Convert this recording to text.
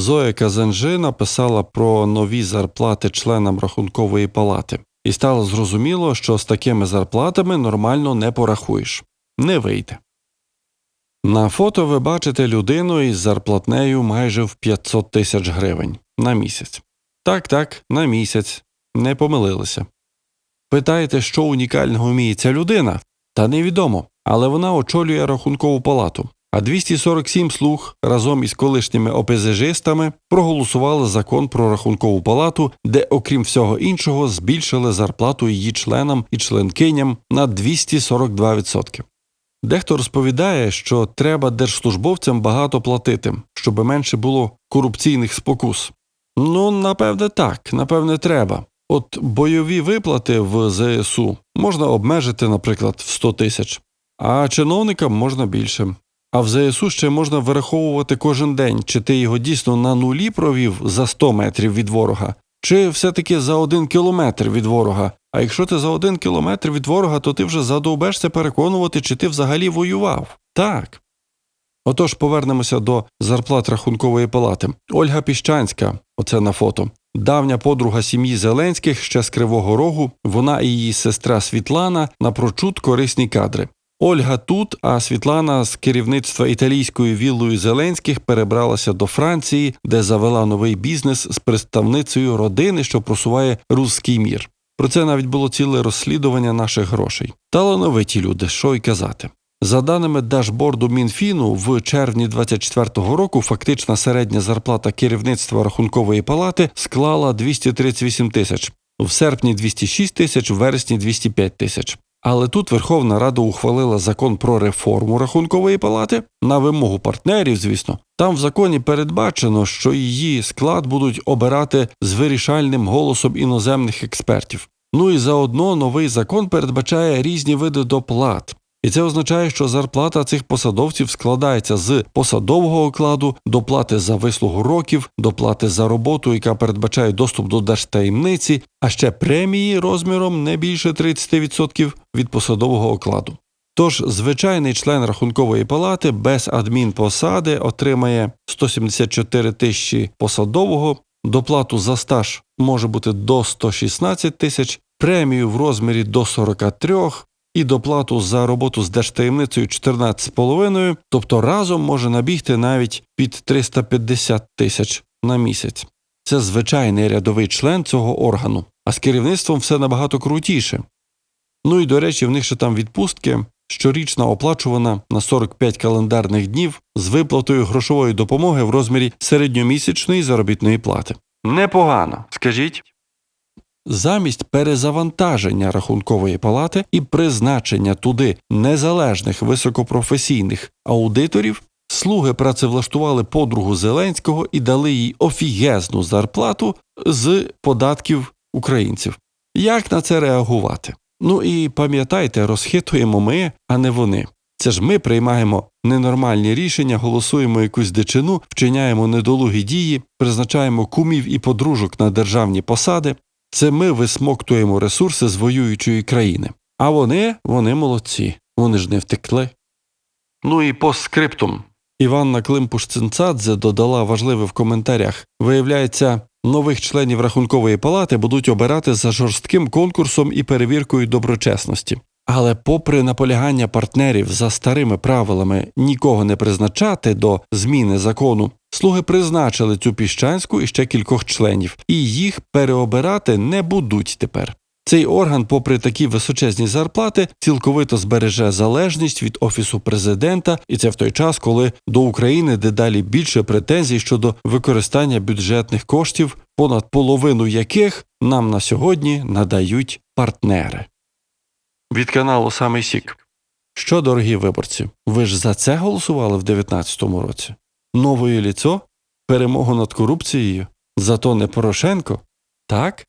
Зоя Казанжи написала про нові зарплати членам рахункової палати, і стало зрозуміло, що з такими зарплатами нормально не порахуєш. Не вийде. На фото ви бачите людину із зарплатнею майже в 500 тисяч гривень на місяць. Так, так, на місяць. Не помилилися. Питаєте, що унікального вміє ця людина? Та невідомо, але вона очолює рахункову палату. А 247 слуг разом із колишніми ОПЗЖистами проголосували закон про рахункову палату, де, окрім всього іншого, збільшили зарплату її членам і членкиням на 242%. Дехто розповідає, що треба держслужбовцям багато платити, щоб менше було корупційних спокус. Ну, напевне, так, напевне, треба. От бойові виплати в ЗСУ можна обмежити, наприклад, в 100 тисяч, а чиновникам можна більше. А в ЗСУ ще можна вираховувати кожен день, чи ти його дійсно на нулі провів за 100 метрів від ворога, чи все-таки за один кілометр від ворога. А якщо ти за один кілометр від ворога, то ти вже задовбешся переконувати, чи ти взагалі воював. Так. Отож, повернемося до зарплат рахункової палати. Ольга Піщанська, оце на фото. Давня подруга сім'ї Зеленських ще з Кривого Рогу, вона і її сестра Світлана напрочуд корисні кадри. Ольга тут, а Світлана з керівництва італійською віллою Зеленських перебралася до Франції, де завела новий бізнес з представницею родини, що просуває руський мір. Про це навіть було ціле розслідування наших грошей. Талановиті люди, що й казати. За даними дашборду Мінфіну, в червні 2024 року фактична середня зарплата керівництва рахункової палати склала 238 тисяч, в серпні 206 тисяч, в вересні 205 тисяч. Але тут Верховна Рада ухвалила закон про реформу рахункової палати на вимогу партнерів, звісно. Там в законі передбачено, що її склад будуть обирати з вирішальним голосом іноземних експертів. Ну і заодно новий закон передбачає різні види доплат. І це означає, що зарплата цих посадовців складається з посадового окладу, доплати за вислугу років, доплати за роботу, яка передбачає доступ до держтаємниці, а ще премії розміром не більше 30% від посадового окладу. Тож звичайний член рахункової палати без адмінпосади отримає 174 тисячі посадового, доплату за стаж може бути до 116 тисяч, премію в розмірі до 43 і доплату за роботу з держтаємницею 14,5, тобто разом може набігти навіть під 350 тисяч на місяць. Це звичайний рядовий член цього органу, а з керівництвом все набагато крутіше. Ну і до речі, в них ще там відпустки щорічно оплачувана на 45 календарних днів з виплатою грошової допомоги в розмірі середньомісячної заробітної плати. Непогано, скажіть. Замість перезавантаження рахункової палати і призначення туди незалежних високопрофесійних аудиторів, слуги працевлаштували подругу Зеленського і дали їй офігезну зарплату з податків українців. Як на це реагувати? Ну і пам'ятайте, розхитуємо ми, а не вони. Це ж ми приймаємо ненормальні рішення, голосуємо якусь дичину, вчиняємо недолугі дії, призначаємо кумів і подружок на державні посади. Це ми висмоктуємо ресурси з воюючої країни. А вони, вони молодці, вони ж не втекли. Ну і постскриптум. Іванна Климпуш-Цинцадзе додала важливе в коментарях. Виявляється, нових членів рахункової палати будуть обирати за жорстким конкурсом і перевіркою доброчесності. Але, попри наполягання партнерів за старими правилами нікого не призначати до зміни закону, слуги призначили цю піщанську і ще кількох членів, і їх переобирати не будуть тепер. Цей орган, попри такі височезні зарплати, цілковито збереже залежність від офісу президента, і це в той час, коли до України дедалі більше претензій щодо використання бюджетних коштів, понад половину яких нам на сьогодні надають партнери. Від каналу Самий Сік. Що, дорогі виборці, ви ж за це голосували в 19-му році? Нової ліцо? Перемогу над корупцією? Зато не Порошенко? Так?